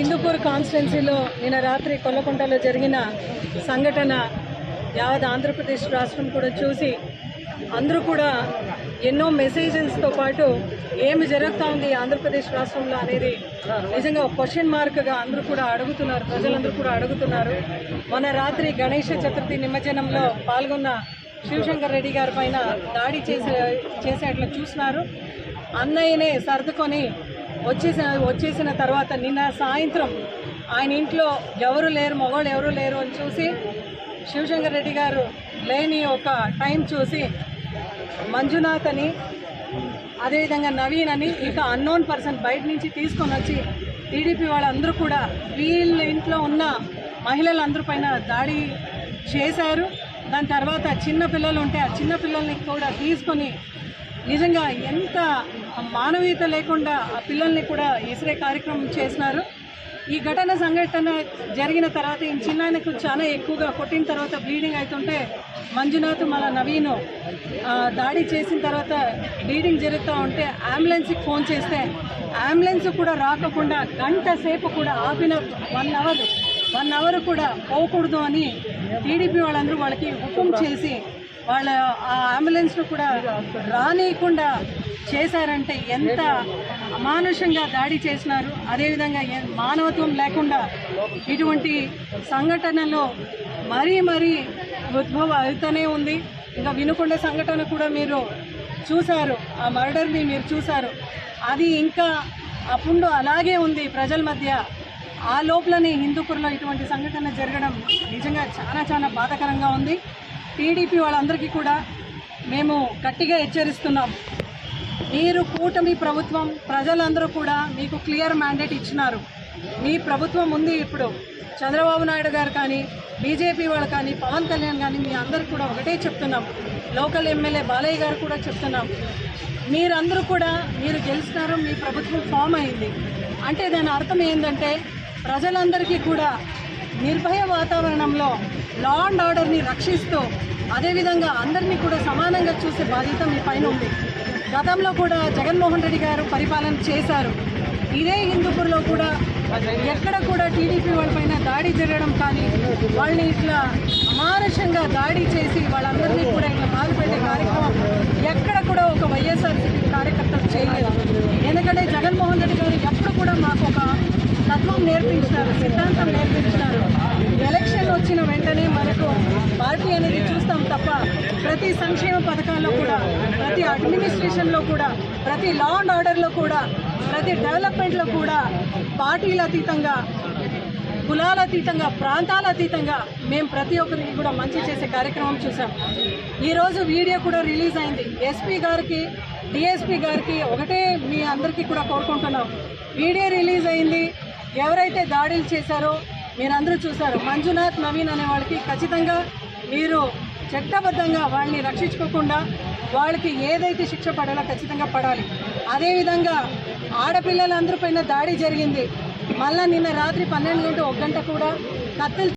హిందూపూర్ కాన్స్టిట్యున్సీలో నిన్న రాత్రి కొల్లకుంటలో జరిగిన సంఘటన యావత్ ఆంధ్రప్రదేశ్ రాష్ట్రం కూడా చూసి అందరూ కూడా ఎన్నో మెసేజెస్తో పాటు ఏమి జరుగుతూ ఉంది ఆంధ్రప్రదేశ్ రాష్ట్రంలో అనేది నిజంగా క్వశ్చన్ మార్క్గా అందరూ కూడా అడుగుతున్నారు ప్రజలందరూ కూడా అడుగుతున్నారు. మన రాత్రి గణేష చతుర్థి నిమజ్జనంలో పాల్గొన్న శివశంకర్ రెడ్డి గారి పైన దాడి చేసే చేసేట్లు చూసినారు. అన్నయ్యనే సర్దుకొని వచ్చేసిన వచ్చేసిన తర్వాత నిన్న సాయంత్రం ఆయన ఇంట్లో ఎవరు లేరు మగవాళ్ళు ఎవరు లేరు అని చూసి శివశంకర్ రెడ్డి గారు లేని ఒక టైం చూసి మంజునాథ్ అని అదేవిధంగా నవీన్ అని ఇక అన్నోన్ పర్సన్ బయట నుంచి తీసుకొని వచ్చి టీడీపీ వాళ్ళందరూ కూడా వీళ్ళ ఇంట్లో ఉన్న మహిళలందరి పైన దాడి చేశారు. దాని తర్వాత చిన్న పిల్లలు ఉంటే ఆ చిన్న పిల్లల్ని కూడా తీసుకొని నిజంగా ఎంత మానవీయత లేకుండా ఆ పిల్లల్ని కూడా ఇసిరే కార్యక్రమం చేసినారు. ఈ ఘటన సంఘటన జరిగిన తర్వాత ఈ చిన్నాయనకు చాలా ఎక్కువగా కొట్టిన తర్వాత బ్లీడింగ్ అవుతుంటే మంజునాథ్ మన నవీను దాడి చేసిన తర్వాత బ్లీడింగ్ జరుగుతూ ఉంటే అంబులెన్స్కి ఫోన్ చేస్తే అంబులెన్స్ కూడా రాకుండా గంట సేపు కూడా ఆపిన వన్ అవర్ వన్ అవర్ కూడా పోకూడదు అని టీడీపీ వాళ్ళందరూ వాళ్ళకి హుకుం చేసి వాళ్ళ ఆ అంబులెన్స్ను కూడా రానియకుండా చేశారంటే ఎంత అమానుషంగా దాడి చేసినారు. అదేవిధంగా మానవత్వం లేకుండా ఇటువంటి సంఘటనలో మరీ మరీ ఉద్భవ అవుతూనే ఉంది. ఇంకా వినుకొండ సంఘటన కూడా మీరు చూశారు. ఆ మర్డర్ని మీరు చూశారు. అది ఇంకా ఆ పుండు అలాగే ఉంది ప్రజల మధ్య. ఆ లోపలనే హిందూపూర్లో ఇటువంటి సంఘటన జరగడం నిజంగా చాలా చాలా బాధాకరంగా ఉంది. టీడీపీ వాళ్ళందరికీ కూడా మేము గట్టిగా హెచ్చరిస్తున్నాం. మీరు కూటమి ప్రభుత్వం ప్రజలందరూ కూడా మీకు క్లియర్ మ్యాండేట్ ఇచ్చినారు. మీ ప్రభుత్వం ఉంది ఇప్పుడు. చంద్రబాబు నాయుడు గారు కానీ బీజేపీ వాళ్ళు కానీ పవన్ కళ్యాణ్ కానీ మీ అందరికి కూడా ఒకటే చెప్తున్నాం. లోకల్ ఎమ్మెల్యే బాలయ్య గారు కూడా చెప్తున్నాం. మీరందరూ కూడా మీరు గెలిచినారు మీ ప్రభుత్వం ఫామ్ అయింది. అంటే దాని అర్థం ఏంటంటే ప్రజలందరికీ కూడా నిర్భయ వాతావరణంలో లా అండ్ ఆర్డర్ని రక్షిస్తూ అదేవిధంగా అందరినీ కూడా సమానంగా చూసే బాధ్యత మీ పైన ఉంది. గతంలో కూడా జగన్మోహన్ రెడ్డి గారు పరిపాలన చేశారు. ఇదే హిందూపూర్లో కూడా ఎక్కడ కూడా టీడీపీ వాళ్ళపైన దాడి జరగడం కానీ వాళ్ళని ఇట్లా అమానుషంగా దాడి చేసి వాళ్ళందరినీ కూడా ఇట్లా బాధపెట్టే కార్యక్రమం ఎక్కడ కూడా ఒక వైఎస్ఆర్సీపీ కార్యకర్తలు చేయలేదు. ఎందుకంటే జగన్మోహన్ రెడ్డి గారు ఎప్పుడు కూడా మాకు ఒక తత్వం నేర్పించినారు సిద్ధాంతం నేర్పించినారు. వచ్చిన వెంటనే మనకు పార్టీ అనేది చూస్తాం తప్ప ప్రతి సంక్షేమ పథకాల్లో కూడా ప్రతి అడ్మినిస్ట్రేషన్లో కూడా ప్రతి లా అండ్ ఆర్డర్లో కూడా ప్రతి డెవలప్మెంట్లో కూడా పార్టీల అతీతంగా కులాల అతీతంగా ప్రాంతాల అతీతంగా మేము ప్రతి ఒక్కరికి కూడా మంచి చేసే కార్యక్రమం చూసాం ఈరోజు వీడియో కూడా రిలీజ్ అయింది. ఎస్పీ గారికి డిఎస్పీ గారికి ఒకటే మీ అందరికీ కూడా కోరుకుంటున్నాం. వీడియో రిలీజ్ అయింది. ఎవరైతే దాడులు చేశారో మీరందరూ చూశారు. మంజునాథ్ నవీన్ అనే వాళ్ళకి ఖచ్చితంగా మీరు చట్టబద్ధంగా వాళ్ళని రక్షించుకోకుండా వాళ్ళకి ఏదైతే శిక్ష పడాలో ఖచ్చితంగా పడాలి. అదేవిధంగా ఆడపిల్లలందరి పైన దాడి జరిగింది. మళ్ళా నిన్న రాత్రి పన్నెండు గంట ఒక గంట కూడా కత్తులు